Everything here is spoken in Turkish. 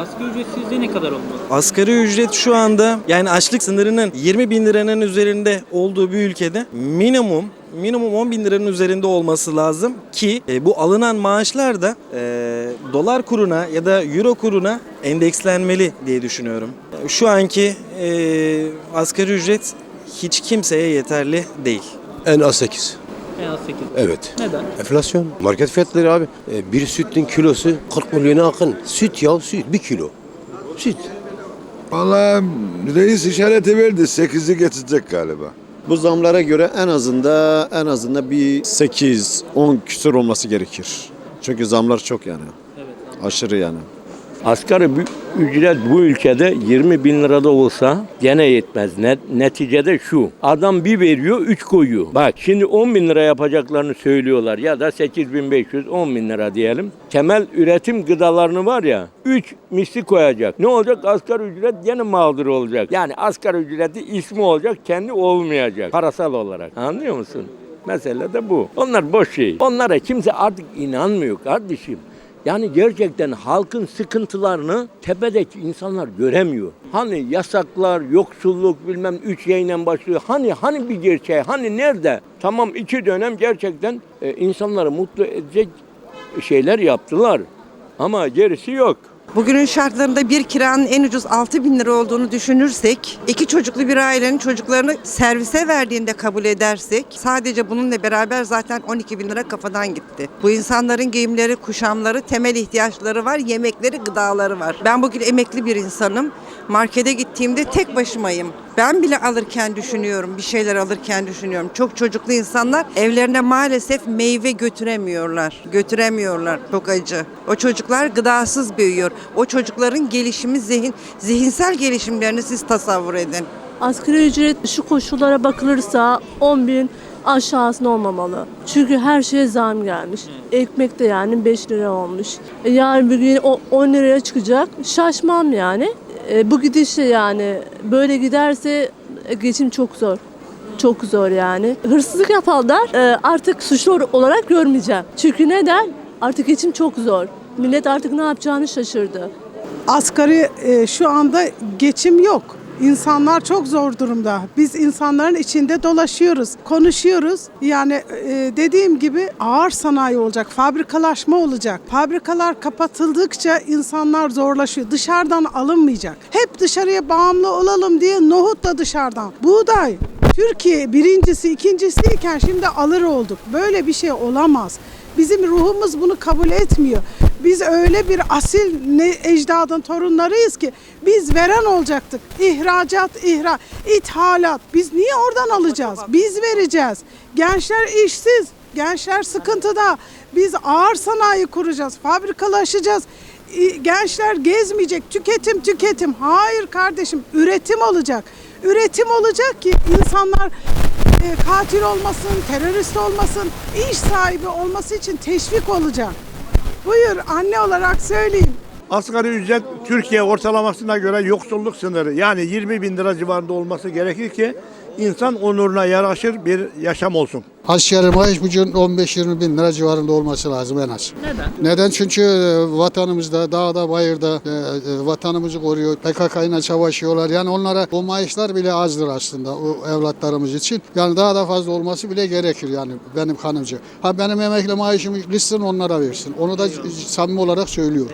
Asgari ücret sizce ne kadar olmalı? Asgari ücret şu anda yani açlık sınırının 20 bin liranın üzerinde olduğu bir ülkede minimum minimum 10 bin liranın üzerinde olması lazım ki e, bu alınan maaşlar da e, dolar kuruna ya da euro kuruna endekslenmeli diye düşünüyorum. Şu anki e, asgari ücret hiç kimseye yeterli değil. En az 8. En az 8. Evet. Neden? Enflasyon. Market fiyatları abi. E, bir sütün kilosu 40 milyona akın. Süt ya süt. Bir kilo. Süt. Vallahi reis işareti verdi. 8'i geçecek galiba. Bu zamlara göre en azında en azında bir 8 10 küsur olması gerekir. Çünkü zamlar çok yani. Aşırı yani. Asgari ücret bu ülkede 20 bin lirada olsa gene yetmez. Net, neticede şu. Adam bir veriyor 3 koyuyor. Bak şimdi 10 bin lira yapacaklarını söylüyorlar ya da 8500 10 bin lira diyelim. Temel üretim gıdalarını var ya 3 misli koyacak. Ne olacak? Asgari ücret gene mağdur olacak. Yani asgari ücreti ismi olacak kendi olmayacak parasal olarak. Anlıyor musun? Mesele de bu. Onlar boş şey. Onlara kimse artık inanmıyor kardeşim. Yani gerçekten halkın sıkıntılarını tepedeki insanlar göremiyor. Hani yasaklar, yoksulluk bilmem üç yayından başlıyor. Hani hani bir gerçeği, hani nerede? Tamam iki dönem gerçekten e, insanları mutlu edecek şeyler yaptılar. Ama gerisi yok. Bugünün şartlarında bir kiranın en ucuz 6 bin lira olduğunu düşünürsek, iki çocuklu bir ailenin çocuklarını servise verdiğinde kabul edersek, sadece bununla beraber zaten 12 bin lira kafadan gitti. Bu insanların giyimleri, kuşamları, temel ihtiyaçları var, yemekleri, gıdaları var. Ben bugün emekli bir insanım. Markete gittiğimde tek başımayım. Ben bile alırken düşünüyorum, bir şeyler alırken düşünüyorum. Çok çocuklu insanlar evlerine maalesef meyve götüremiyorlar. Götüremiyorlar. Çok acı. O çocuklar gıdasız büyüyor. O çocukların gelişimi, zihin, zihinsel gelişimlerini siz tasavvur edin. Asgari ücret şu koşullara bakılırsa 10 bin aşağısında olmamalı. Çünkü her şeye zam gelmiş. Ekmek de yani 5 lira olmuş. E yarın bir gün o 10 liraya çıkacak. Şaşmam yani. E bu gidişle yani böyle giderse e, geçim çok zor. Çok zor yani. Hırsızlık yapanlar e, artık suçlu olarak görmeyeceğim. Çünkü neden? Artık geçim çok zor. Millet artık ne yapacağını şaşırdı. Asgari e, şu anda geçim yok. İnsanlar çok zor durumda. Biz insanların içinde dolaşıyoruz, konuşuyoruz. Yani e, dediğim gibi ağır sanayi olacak, fabrikalaşma olacak. Fabrikalar kapatıldıkça insanlar zorlaşıyor. Dışarıdan alınmayacak. Hep dışarıya bağımlı olalım diye nohut da dışarıdan. Buğday, Türkiye birincisi, ikincisiyken şimdi alır olduk. Böyle bir şey olamaz. Bizim ruhumuz bunu kabul etmiyor. Biz öyle bir asil ne ecdadın torunlarıyız ki biz veren olacaktık. İhracat, ihra, ithalat. Biz niye oradan alacağız? Biz vereceğiz. Gençler işsiz, gençler sıkıntıda. Biz ağır sanayi kuracağız, fabrikalaşacağız. Gençler gezmeyecek, tüketim tüketim. Hayır kardeşim, üretim olacak. Üretim olacak ki insanlar e, katil olmasın, terörist olmasın, iş sahibi olması için teşvik olacak. Buyur anne olarak söyleyeyim. Asgari ücret Türkiye ortalamasına göre yoksulluk sınırı yani 20 bin lira civarında olması gerekir ki insan onuruna yaraşır bir yaşam olsun. Asgari maaş bugün 15-20 bin lira civarında olması lazım en az. Neden? Neden? Çünkü e, vatanımızda, dağda, bayırda e, e, vatanımızı koruyor. PKK ile savaşıyorlar. Yani onlara o maaşlar bile azdır aslında o evlatlarımız için. Yani daha da fazla olması bile gerekir yani benim kanımca. Ha benim emekli maaşımı listsin onlara versin. Onu da samimi olarak söylüyorum.